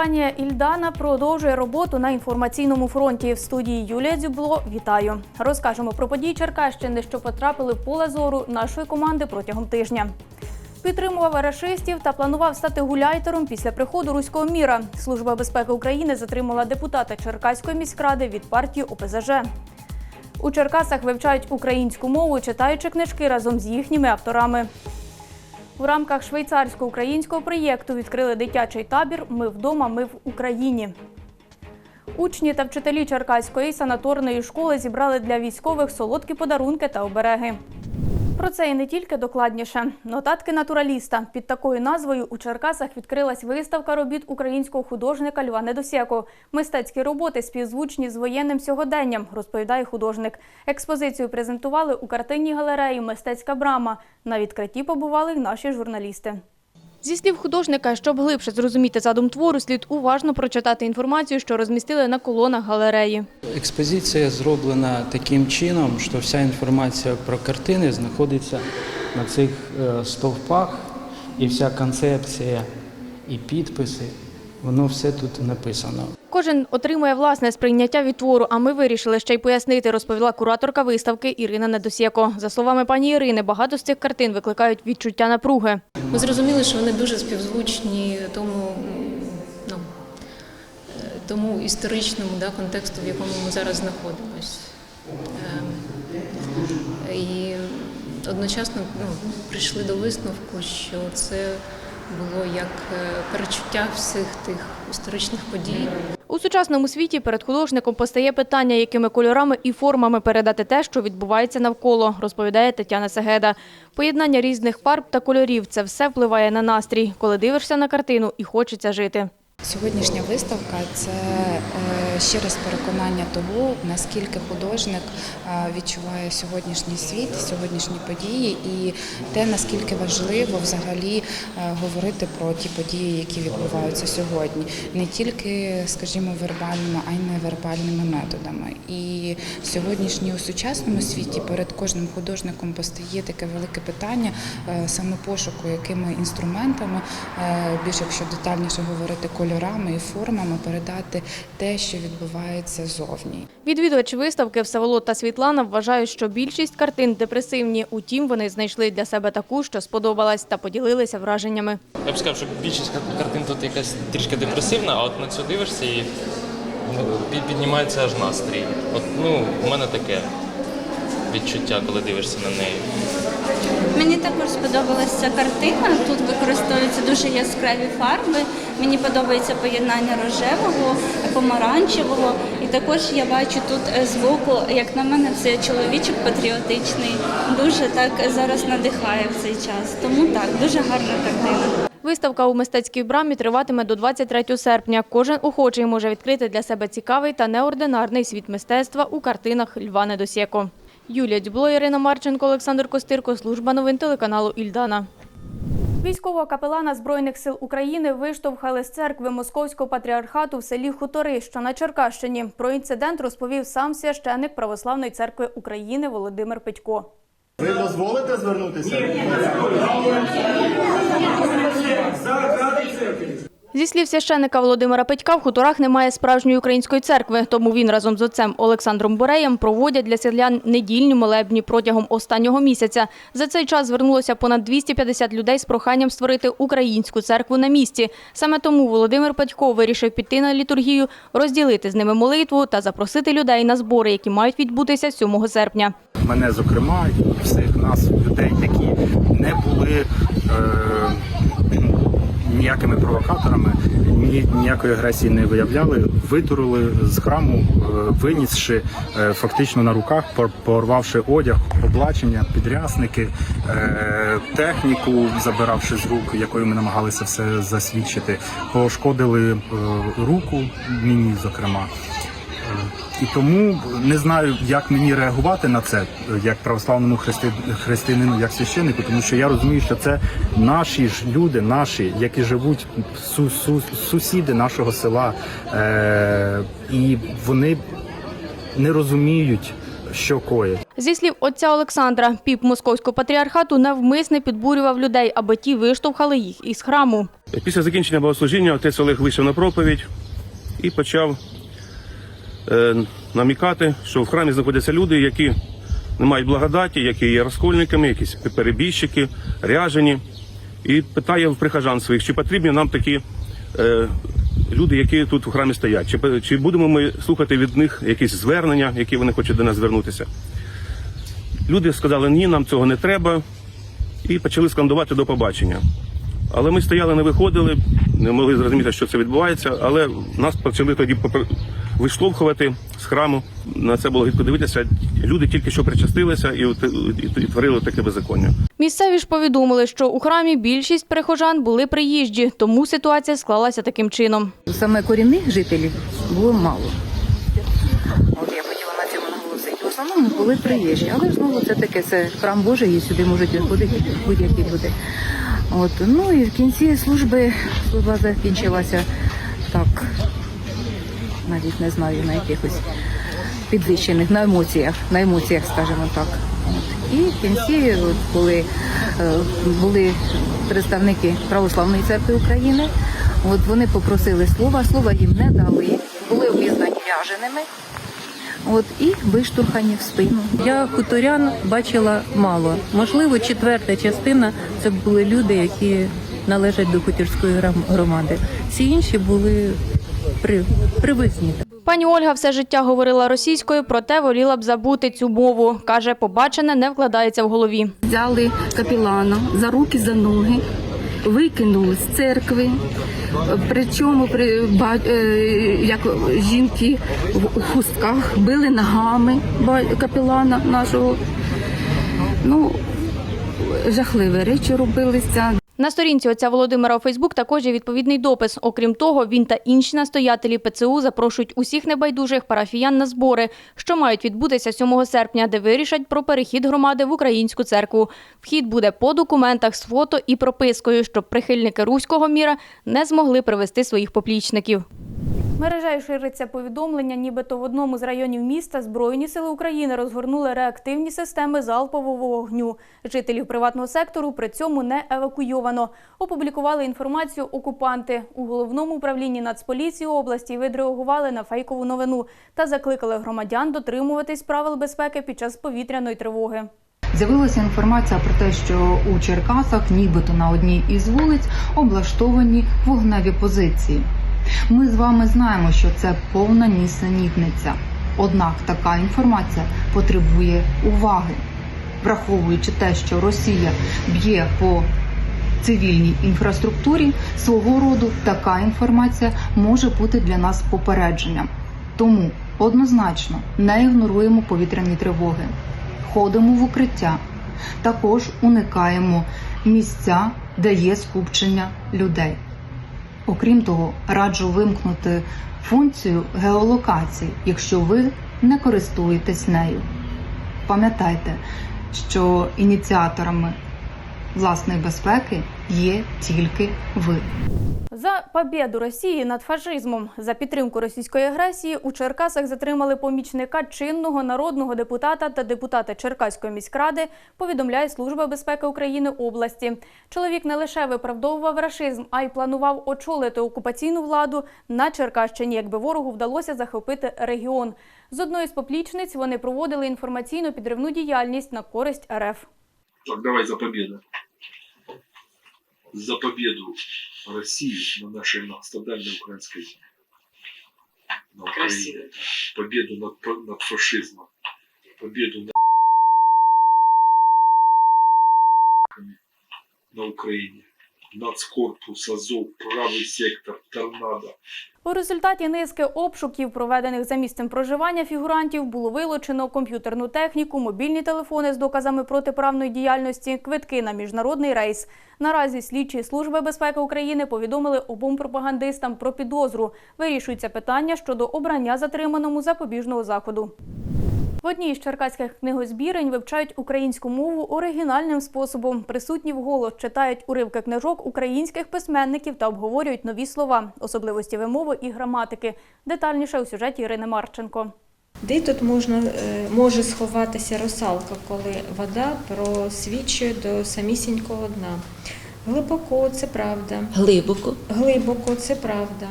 Телекомпанія Ільдана продовжує роботу на інформаційному фронті. В студії Юлія Дзюбло. Вітаю. Розкажемо про події Черкащини, що потрапили в поле зору нашої команди протягом тижня. Підтримував рашистів та планував стати гуляйтером після приходу руського міра. Служба безпеки України затримала депутата Черкаської міськради від партії ОПЗЖ. У Черкасах вивчають українську мову, читаючи книжки разом з їхніми авторами. У рамках швейцарсько-українського проєкту відкрили дитячий табір Ми вдома, ми в Україні. Учні та вчителі Черкаської санаторної школи зібрали для військових солодкі подарунки та обереги. Про це і не тільки докладніше. Нотатки натураліста. Під такою назвою у Черкасах відкрилась виставка робіт українського художника Льва Недосєко. Мистецькі роботи співзвучні з воєнним сьогоденням, розповідає художник. Експозицію презентували у картинній галереї Мистецька брама. На відкритті побували й наші журналісти. Зі слів художника, щоб глибше зрозуміти задум твору, слід уважно прочитати інформацію, що розмістили на колонах галереї. Експозиція зроблена таким чином, що вся інформація про картини знаходиться на цих е, стовпах, і вся концепція і підписи, воно все тут написано. Кожен отримує власне сприйняття від твору, а ми вирішили ще й пояснити, розповіла кураторка виставки Ірина Недосєко. За словами пані Ірини, багато з цих картин викликають відчуття напруги. Ми зрозуміли, що вони дуже співзвучні тому, ну, тому історичному да, контексту, в якому ми зараз знаходимося. І одночасно ну, прийшли до висновку, що це було як е, перечуття всіх тих історичних подій. У сучасному світі перед художником постає питання, якими кольорами і формами передати те, що відбувається навколо, розповідає Тетяна Сегеда. Поєднання різних фарб та кольорів це все впливає на настрій, коли дивишся на картину і хочеться жити. Сьогоднішня виставка це е, ще раз переконання того, наскільки художник е, відчуває сьогоднішній світ, сьогоднішні події, і те, наскільки важливо взагалі е, говорити про ті події, які відбуваються сьогодні, не тільки, скажімо, вербальними, а й невербальними методами. І сьогоднішній у сучасному світі перед кожним художником постає таке велике питання саме пошуку, якими інструментами, більш якщо детальніше говорити, кольорами і формами передати те, що відбувається зовні. Відвідувачі виставки Всеволод та Світлана вважають, що більшість картин депресивні. Утім, вони знайшли для себе таку, що сподобалась, та поділилися враженнями. Я б сказав, що більшість картин тут якась трішки депресивна, а от на цю дивишся і ну, піднімається аж настрій. От ну, у мене таке відчуття, коли дивишся на неї. Мені також сподобалася картина. Тут використовуються дуже яскраві фарби. Мені подобається поєднання рожевого, помаранчевого. І також я бачу тут е, збоку, як на мене, це чоловічок патріотичний. Дуже так зараз надихає в цей час. Тому так, дуже гарна картина. Виставка у мистецькій брамі триватиме до 23 серпня. Кожен охочий може відкрити для себе цікавий та неординарний світ мистецтва у картинах Льва Недосєко. Юлія Дюбло, Ірина Марченко, Олександр Костирко, служба новин телеканалу Ільдана. Військового капелана Збройних сил України виштовхали з церкви Московського патріархату в селі Хутори, що на Черкащині. Про інцидент розповів сам священник Православної церкви України Володимир Петько. Ви дозволите звернутися? Зі слів священника Володимира Петька, в хуторах немає справжньої української церкви, тому він разом з отцем Олександром Бореєм проводять для селян недільні молебні протягом останнього місяця. За цей час звернулося понад 250 людей з проханням створити українську церкву на місці. Саме тому Володимир Петько вирішив піти на літургію, розділити з ними молитву та запросити людей на збори, які мають відбутися 7 серпня. мене, зокрема, і всіх нас, людей, які не були е, ніякими провокаторами, ні, ніякої агресії не виявляли, витурили з храму, е, винісши е, фактично на руках, пор- порвавши одяг, облачення, підрясники, е, техніку, забиравши з рук, якою ми намагалися все засвідчити, пошкодили руку мені, зокрема. І тому не знаю, як мені реагувати на це, як православному христи... християнину, як священнику, тому що я розумію, що це наші ж люди, наші, які живуть су... Су... сусіди нашого села, е... і вони не розуміють що коїть. Зі слів отця Олександра, піп московського патріархату навмисне підбурював людей, аби ті виштовхали їх із храму. Після закінчення богослужіння отець Олег вийшов на проповідь і почав намікати, що в храмі знаходяться люди, які не мають благодаті, які є розкольниками, якісь перебіжчики, ряжені. І питає в прихожан своїх, чи потрібні нам такі е, люди, які тут в храмі стоять, чи, чи будемо ми слухати від них якісь звернення, які вони хочуть до нас звернутися. Люди сказали, ні, нам цього не треба, і почали скандувати до побачення. Але ми стояли, не виходили, не могли зрозуміти, що це відбувається. Але нас почали тоді виштовхувати з храму. На це було гидко дивитися. Люди тільки що причастилися і, от- і, і творили таке беззаконня. Місцеві ж повідомили, що у храмі більшість прихожан були приїжджі, тому ситуація склалася таким чином. Саме корінних жителів було мало. От я хотіла на цьому наголосити. В основному були приїжджі, але знову це таке, це храм Божий, і сюди можуть виходити будь-які люди. От, ну і в кінці служби служба закінчилася так, навіть не знаю, на якихось підвищених, на емоціях, на емоціях, скажімо так. От. І в кінці, от, коли е, були представники Православної церкви України, от вони попросили слова, слова їм не дали, були обізнані в'яженими. От і виштурхані в спину. Я хуторян бачила мало. Можливо, четверта частина це були люди, які належать до хутірської громади. Всі інші були при, привезні. Пані Ольга все життя говорила російською, проте воліла б забути цю мову. Каже, побачене не вкладається в голові. Взяли капілана за руки, за ноги, викинули з церкви. Причому при е, як жінки в хустках били ногами капелана нашого. Ну, жахливі речі робилися. На сторінці отця Володимира у Фейсбук також є відповідний допис. Окрім того, він та інші настоятелі ПЦУ запрошують усіх небайдужих парафіян на збори, що мають відбутися 7 серпня, де вирішать про перехід громади в українську церкву. Вхід буде по документах з фото і пропискою, щоб прихильники руського міра не змогли привести своїх поплічників. Мережею шириться повідомлення, нібито в одному з районів міста Збройні сили України розгорнули реактивні системи залпового вогню. Жителів приватного сектору при цьому не евакуйовано. Опублікували інформацію окупанти. У головному управлінні Нацполіції області відреагували на фейкову новину та закликали громадян дотримуватись правил безпеки під час повітряної тривоги. З'явилася інформація про те, що у Черкасах, нібито на одній із вулиць, облаштовані вогневі позиції. Ми з вами знаємо, що це повна нісенітниця. Однак така інформація потребує уваги, враховуючи те, що Росія б'є по цивільній інфраструктурі, свого роду така інформація може бути для нас попередженням. Тому однозначно не ігноруємо повітряні тривоги ходимо в укриття. Також уникаємо місця, де є скупчення людей. Окрім того, раджу вимкнути функцію геолокації, якщо ви не користуєтесь нею. Пам'ятайте, що ініціаторами власної безпеки є тільки ви. За побєду Росії над фашизмом за підтримку російської агресії у Черкасах затримали помічника чинного народного депутата та депутата Черкаської міськради. Повідомляє Служба безпеки України області. Чоловік не лише виправдовував рашизм, а й планував очолити окупаційну владу на Черкащині, якби ворогу вдалося захопити регіон. З одної з поплічниць вони проводили інформаційно підривну діяльність на користь РФ. Так, давай за победу. За победу России на нашей многострадальной украинской земле. На Украине. Победу над, над фашизмом. Победу над на Украине. Нацкорпус, Азов, правый сектор, торнадо. У результаті низки обшуків, проведених за місцем проживання фігурантів, було вилучено комп'ютерну техніку, мобільні телефони з доказами протиправної діяльності, квитки на міжнародний рейс. Наразі слідчі служби безпеки України повідомили обом пропагандистам про підозру. Вирішується питання щодо обрання затриманому запобіжного заходу. В одній з черкаських книгозбірень вивчають українську мову оригінальним способом. Присутні вголос читають уривки книжок українських письменників та обговорюють нові слова, особливості вимови і граматики. Детальніше у сюжеті Ірини Марченко. Де тут можна, е, може сховатися русалка, коли вода просвічує до самісінького дна? Глибоко, це правда. Глибоко. Глибоко, це правда.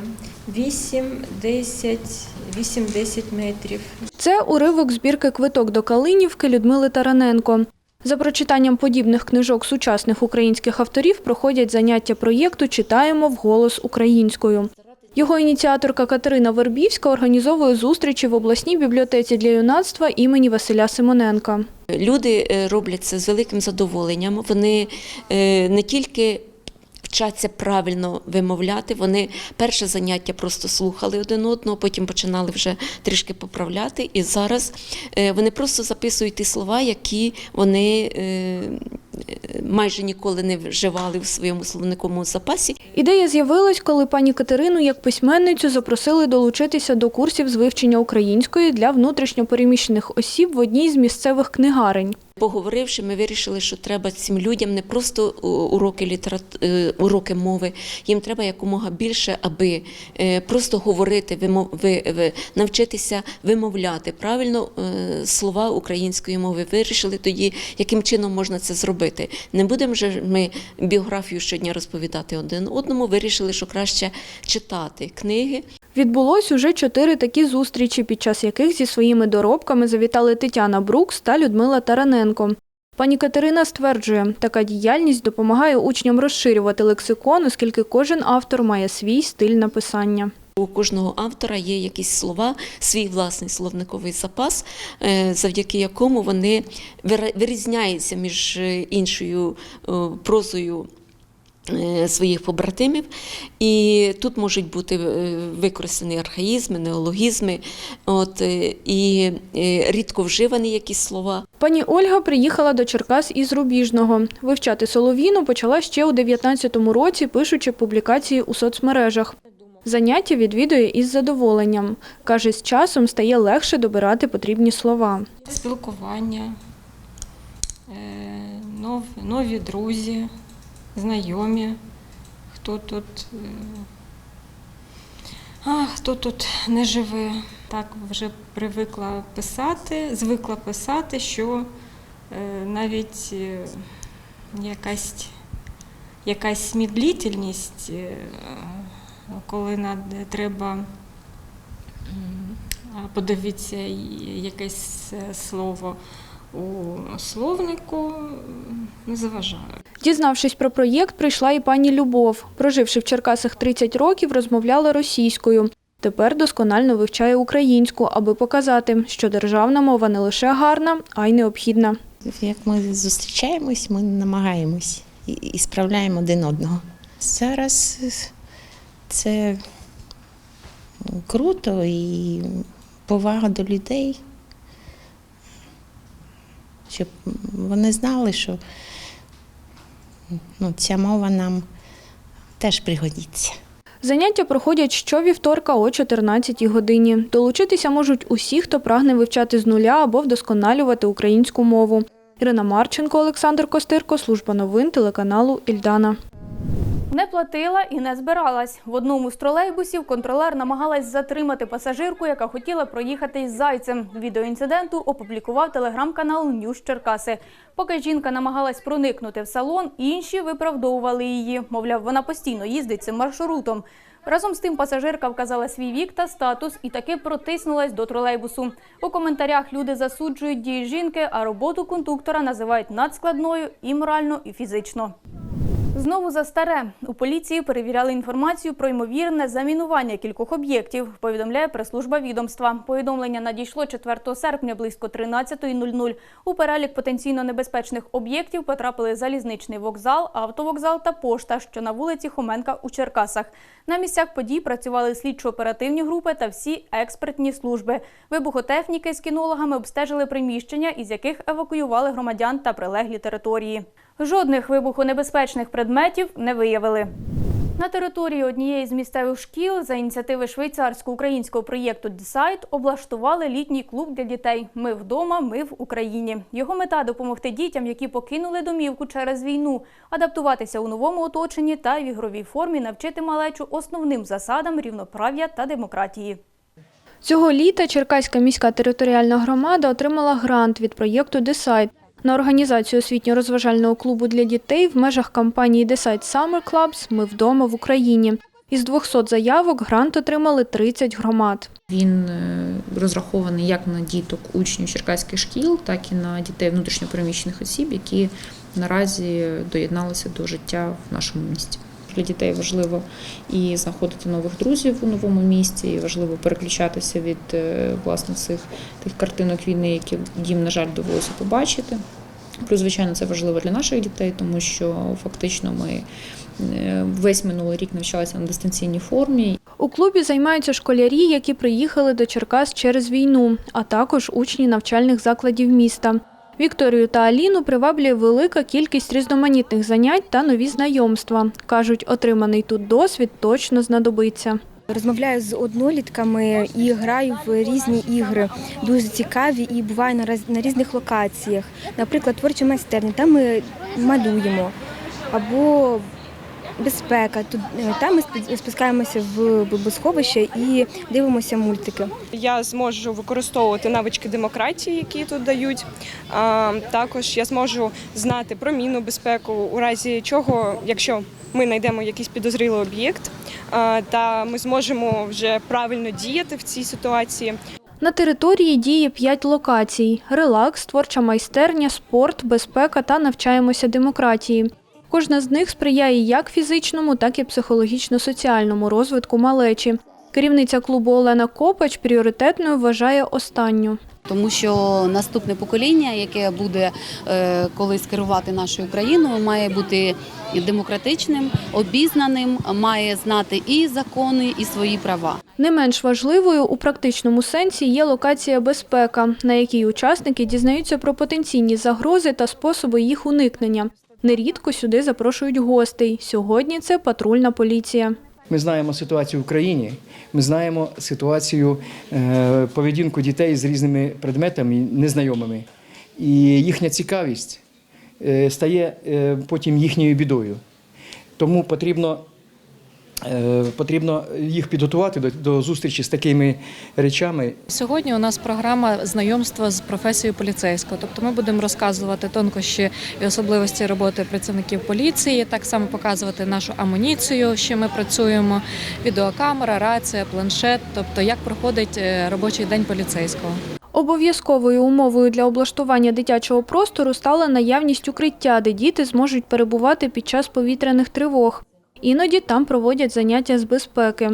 8, 10, 8-10 метрів. Це уривок збірки Квиток до Калинівки Людмили Тараненко. За прочитанням подібних книжок сучасних українських авторів проходять заняття проєкту Читаємо вголос українською. Його ініціаторка Катерина Вербівська організовує зустрічі в обласній бібліотеці для юнацтва імені Василя Симоненка. Люди е, роблять це з великим задоволенням. Вони е, не тільки вчаться правильно вимовляти, вони перше заняття просто слухали один одного, потім починали вже трішки поправляти. І зараз е, вони просто записують ті слова, які вони е, майже ніколи не вживали в своєму словниковому запасі. Ідея з'явилась, коли пані Катерину як письменницю запросили долучитися до курсів з вивчення української для внутрішньопереміщених осіб в одній з місцевих книгарень. Поговоривши, ми вирішили, що треба цим людям не просто уроки літерат... е, уроки мови, їм треба якомога більше, аби е, просто говорити, вимов... ви... ви- навчитися вимовляти правильно е, слова української мови. Вирішили тоді, яким чином можна це зробити. Не будемо вже ми біографію щодня розповідати один одному. Вирішили, що краще читати книги, Відбулось уже чотири такі зустрічі, під час яких зі своїми доробками завітали Тетяна Брукс та Людмила Тараненко. Пані Катерина стверджує, така діяльність допомагає учням розширювати лексикон, оскільки кожен автор має свій стиль написання. У кожного автора є якісь слова, свій власний словниковий запас, е, завдяки якому вони вирізняються між е, іншою е, прозою. Своїх побратимів, і тут можуть бути використані архаїзми, неологізми, от, і рідко вживані якісь слова. Пані Ольга приїхала до Черкас із Рубіжного. Вивчати солов'їну почала ще у 19-му році, пишучи публікації у соцмережах. Заняття відвідує із задоволенням. Каже, з часом стає легше добирати потрібні слова. Спілкування, е, нові друзі, знайомі, хто тут, е, а, хто тут не живе. Так вже привикла писати, звикла писати, що е, навіть якась, якась медлительність, е, коли треба подивитися якесь е, слово у словнику, не заважає. Дізнавшись про проєкт, прийшла і пані Любов. Проживши в Черкасах 30 років, розмовляла російською. Тепер досконально вивчає українську, аби показати, що державна мова не лише гарна, а й необхідна. Як ми зустрічаємось, ми намагаємось і справляємо один одного. Зараз це круто і повага до людей, щоб вони знали, що ну, ця мова нам теж пригодиться. Заняття проходять щовівторка о 14 годині. Долучитися можуть усі, хто прагне вивчати з нуля або вдосконалювати українську мову. Ірина Марченко, Олександр Костирко, служба новин телеканалу Ільдана. Не платила і не збиралась. В одному з тролейбусів контролер намагалась затримати пасажирку, яка хотіла проїхати із зайцем. Відео інциденту опублікував телеграм-канал Ньюз Черкаси. Поки жінка намагалась проникнути в салон, інші виправдовували її. Мовляв, вона постійно їздить цим маршрутом. Разом з тим пасажирка вказала свій вік та статус і таки протиснулась до тролейбусу. У коментарях люди засуджують дії жінки, а роботу кондуктора називають надскладною і морально, і фізично. Знову за старе. Поліції перевіряли інформацію про ймовірне замінування кількох об'єктів, повідомляє прес-служба відомства. Повідомлення надійшло 4 серпня близько 13.00. У перелік потенційно небезпечних об'єктів потрапили залізничний вокзал, автовокзал та пошта, що на вулиці Хоменка у Черкасах. На місцях подій працювали слідчо-оперативні групи та всі експертні служби. Вибухотехніки з кінологами обстежили приміщення, із яких евакуювали громадян та прилеглі території. Жодних вибухонебезпечних предметів не виявили. На території однієї з місцевих шкіл за ініціативи швейцарсько-українського проєкту «Десайт» облаштували літній клуб для дітей Ми вдома, ми в Україні. Його мета допомогти дітям, які покинули домівку через війну, адаптуватися у новому оточенні та в ігровій формі навчити малечу основним засадам рівноправ'я та демократії. Цього літа Черкаська міська територіальна громада отримала грант від проєкту Decide на організацію освітньо-розважального клубу для дітей в межах кампанії Decide Summer Clubs Ми вдома в Україні. Із 200 заявок грант отримали 30 громад. Він е, розрахований як на діток учнів черкаських шкіл, так і на дітей внутрішньопереміщених осіб, які наразі доєдналися до життя в нашому місті. Для дітей важливо і знаходити нових друзів у новому місті, і важливо переключатися від е, власне цих тих картинок війни, які їм, на жаль, довелося побачити. Плюс, звичайно, це важливо для наших дітей, тому що фактично ми е, весь минулий рік навчалися на дистанційній формі, У клубі займаються школярі, які приїхали до Черкас через війну, а також учні навчальних закладів міста. Вікторію та Аліну приваблює велика кількість різноманітних занять та нові знайомства. Кажуть, отриманий тут досвід точно знадобиться. Розмовляю з однолітками і граю в різні ігри, дуже цікаві і буваю на різних локаціях. Наприклад, творчі майстерні, там ми малюємо або безпека. Тут е, там ми спускаємося в бомбосховище і дивимося мультики. Я зможу використовувати навички демократії, які тут дають. А, також я зможу знати про мінну безпеку, у разі чого, якщо ми знайдемо якийсь підозрілий об'єкт, та ми зможемо вже правильно діяти в цій ситуації. На території діє п'ять локацій: релакс, творча майстерня, спорт, безпека та навчаємося демократії. Кожна з них сприяє як фізичному, так і психологічно-соціальному розвитку малечі. Керівниця клубу Олена Копач пріоритетною вважає останню. Тому що наступне покоління, яке буде е, колись керувати нашою країною, має бути демократичним, обізнаним, має знати і закони, і свої права. Не менш важливою у практичному сенсі є локація безпека, на якій учасники дізнаються про потенційні загрози та способи їх уникнення. Нерідко сюди запрошують гостей. Сьогодні це патрульна поліція. Ми знаємо ситуацію в Україні, ми знаємо ситуацію е, поведінку дітей з різними предметами незнайомими. І їхня цікавість е, стає е, потім їхньою бідою. Тому потрібно, потрібно їх підготувати до, до зустрічі з такими речами. Сьогодні у нас програма знайомства з професією поліцейського. Тобто ми будемо розказувати тонкощі і особливості роботи працівників поліції, так само показувати нашу амуніцію, з чим ми працюємо, відеокамера, рація, планшет, тобто як проходить е, робочий день поліцейського. Обов'язковою умовою для облаштування дитячого простору стала наявність укриття, де діти зможуть перебувати під час повітряних тривог. Іноді там проводять заняття з безпеки.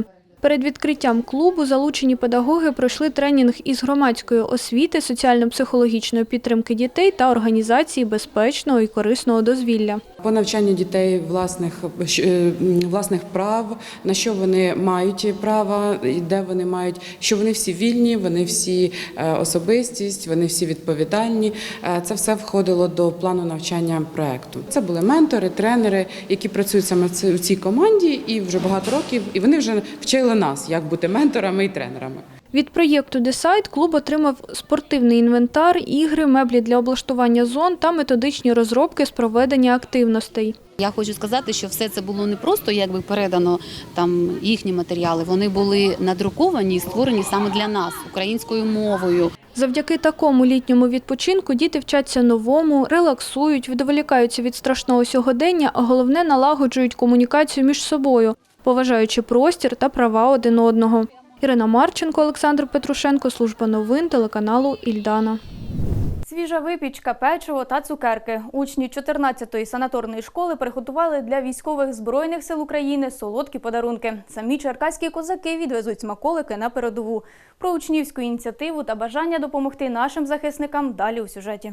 Перед відкриттям клубу залучені педагоги пройшли тренінг із громадської освіти, соціально-психологічної підтримки дітей та організації безпечного і корисного дозвілля. По навчанню дітей власних е, власних прав, на що вони мають право, де вони мають, що вони всі вільні, вони всі е, особистість, вони всі відповідальні. Е, Це все входило до плану навчання проекту. Це були ментори, тренери, які працюють саме в цій команді і вже багато років, і вони вже вчили нас, як бути менторами і тренерами. Від проєкту Decide клуб отримав спортивний інвентар, ігри, меблі для облаштування зон та методичні розробки з проведення активностей. Я хочу сказати, що все це було не просто якби передано там їхні матеріали. Вони були надруковані і створені саме для нас українською мовою. Завдяки такому літньому відпочинку діти вчаться новому, релаксують, відволікаються від страшного сьогодення, а головне налагоджують комунікацію між собою, поважаючи простір та права один одного. Ірина Марченко, Олександр Петрушенко, служба новин телеканалу Ільдана. Свіжа випічка, печиво та цукерки. Учні 14-ї санаторної школи приготували для військових збройних сил України солодкі подарунки. Самі черкаські козаки відвезуть смаколики на передову. Про учнівську ініціативу та бажання допомогти нашим захисникам далі у сюжеті.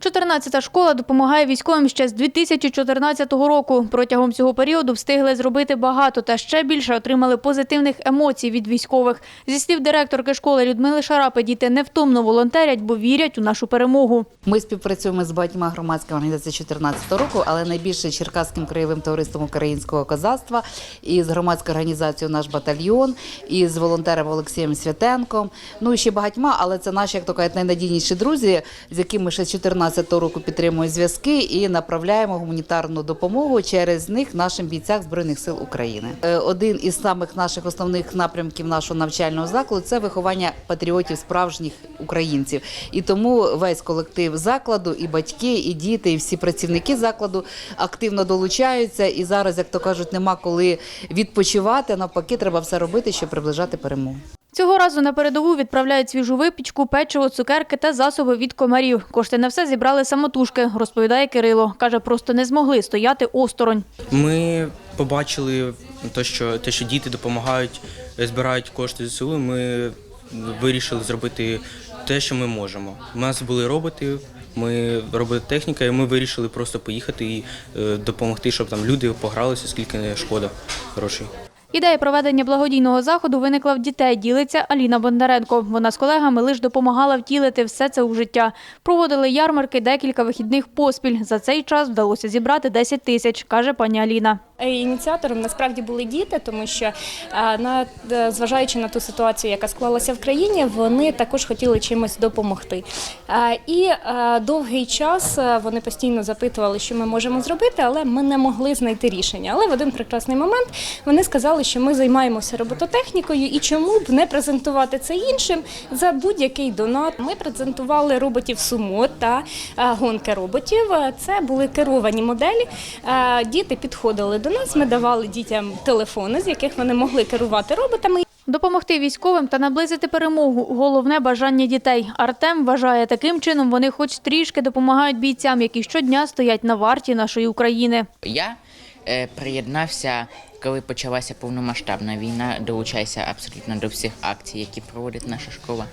14-та школа допомагає військовим ще з 2014 року. Протягом цього періоду встигли зробити багато та ще більше отримали позитивних емоцій від військових. Зі слів директорки школи Людмили Шарапи, діти невтомно волонтерять, бо вірять у нашу перемогу. Ми співпрацюємо з багатьма громадськими організаціями 2014 року, але найбільше Черкаським краєвим товариством українського козацтва і з громадською організацією наш батальйон, і з волонтером Олексієм Святенком. Ну і ще багатьма, але це наші, як то кажуть, найнадійніші друзі, з якими ще з 14 2014 року підтримуємо зв'язки і направляємо гуманітарну допомогу через них нашим бійцям Збройних сил України. Е, Один із самих наших основних напрямків нашого навчального закладу це виховання патріотів справжніх українців. І тому весь колектив закладу, і батьки, і діти, і всі працівники закладу активно долучаються. І зараз, як то кажуть, нема коли відпочивати. Навпаки, треба все робити, щоб приближати перемогу. Цього разу на передову відправляють свіжу випічку, печиво, цукерки та засоби від комарів. Кошти на все зібрали самотужки, розповідає Кирило. Каже, просто не змогли стояти осторонь. Ми побачили те, що, те, що діти допомагають, збирають кошти ЗСУ. Ми вирішили зробити те, що ми можемо. У нас були роботи, ми робототехніка, і ми вирішили просто поїхати і е, допомогти, щоб там люди погралися, скільки не шкода грошей. Ідея проведення благодійного заходу виникла в дітей, ділиться Аліна Бондаренко. Вона з колегами лише допомагала втілити все це у життя. Проводили ярмарки декілька вихідних поспіль. За цей час вдалося зібрати 10 тисяч, каже пані Аліна. Ініціатором насправді були діти, тому що на е, зважаючи на ту ситуацію, яка склалася в країні, вони також хотіли чимось допомогти. І довгий час вони постійно запитували, що ми можемо зробити, але ми не могли знайти рішення. Але в один прекрасний момент вони сказали, що ми займаємося робототехнікою, і чому б не презентувати це іншим за будь-який донат. Ми презентували роботів сумо та гонки роботів. Це були керовані моделі. Діти підходили до нас. Ми давали дітям телефони, з яких вони могли керувати роботами. Допомогти військовим та наблизити перемогу – головне бажання дітей. Артем вважає, таким чином вони хоч трішки допомагають бійцям, які щодня стоять на варті нашої України. Я е, приєднався, коли почалася повномасштабна війна, долучаюся абсолютно до всіх акцій, які проводить наша школа,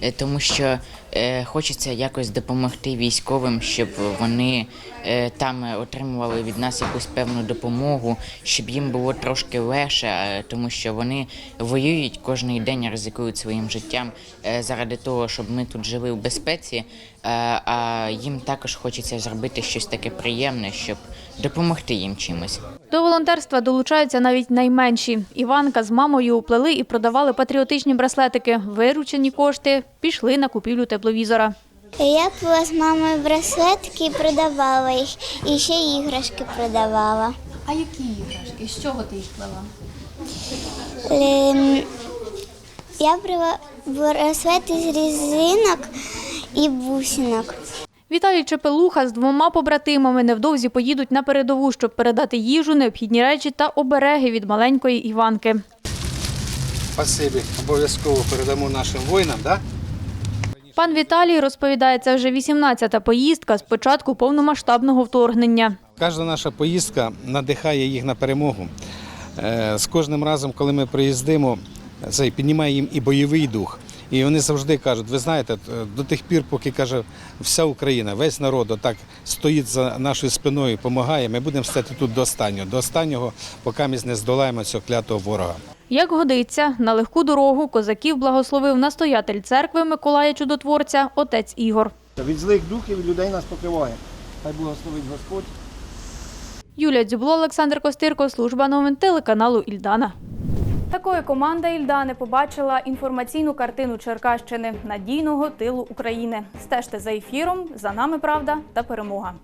е, тому що е, хочеться якось допомогти військовим, щоб вони е, там отримували від нас якусь певну допомогу, щоб їм було трошки легше, тому що вони воюють кожен день, ризикують своїм життям заради того, щоб ми тут жили в безпеці. А їм також хочеться зробити щось таке приємне, щоб допомогти їм чимось. До волонтерства долучаються навіть найменші. Іванка з мамою плели і продавали патріотичні браслетики. Виручені кошти пішли на купівлю тепловізора. Я була з мамою браслетки і продавала їх, і ще іграшки продавала. А які іграшки? З чого ти їх плела? Ем, Я брала браслети з різинок і бусинок. Віталій Чепелуха з двома побратимами невдовзі поїдуть на передову, щоб передати їжу, необхідні речі та обереги від маленької Іванки. Спасибі, обов'язково передамо нашим воїнам, да? Пан Віталій розповідає, це вже 18-та поїздка з початку повномасштабного вторгнення. Кожна наша поїздка надихає їх на перемогу. Е, З кожним разом, коли ми приїздимо, це піднімає їм і бойовий дух. І вони завжди кажуть, ви знаєте, до тих пір, поки каже вся Україна, весь народ отак стоїть за нашою спиною, допомагає, ми будемо стояти тут до останнього, до останнього, поки ми не здолаємо цього клятого ворога. Як годиться, на легку дорогу козаків благословив настоятель церкви Миколая Чудотворця, отець Ігор. Від злих духів людей нас покриває. Хай благословить Господь. Юлія Дзюбло, Олександр Костирко, служба новин телеканалу Ільдана. Такої команда Ільда не побачила інформаційну картину Черкащини надійного тилу України. Стежте за ефіром. За нами правда та перемога.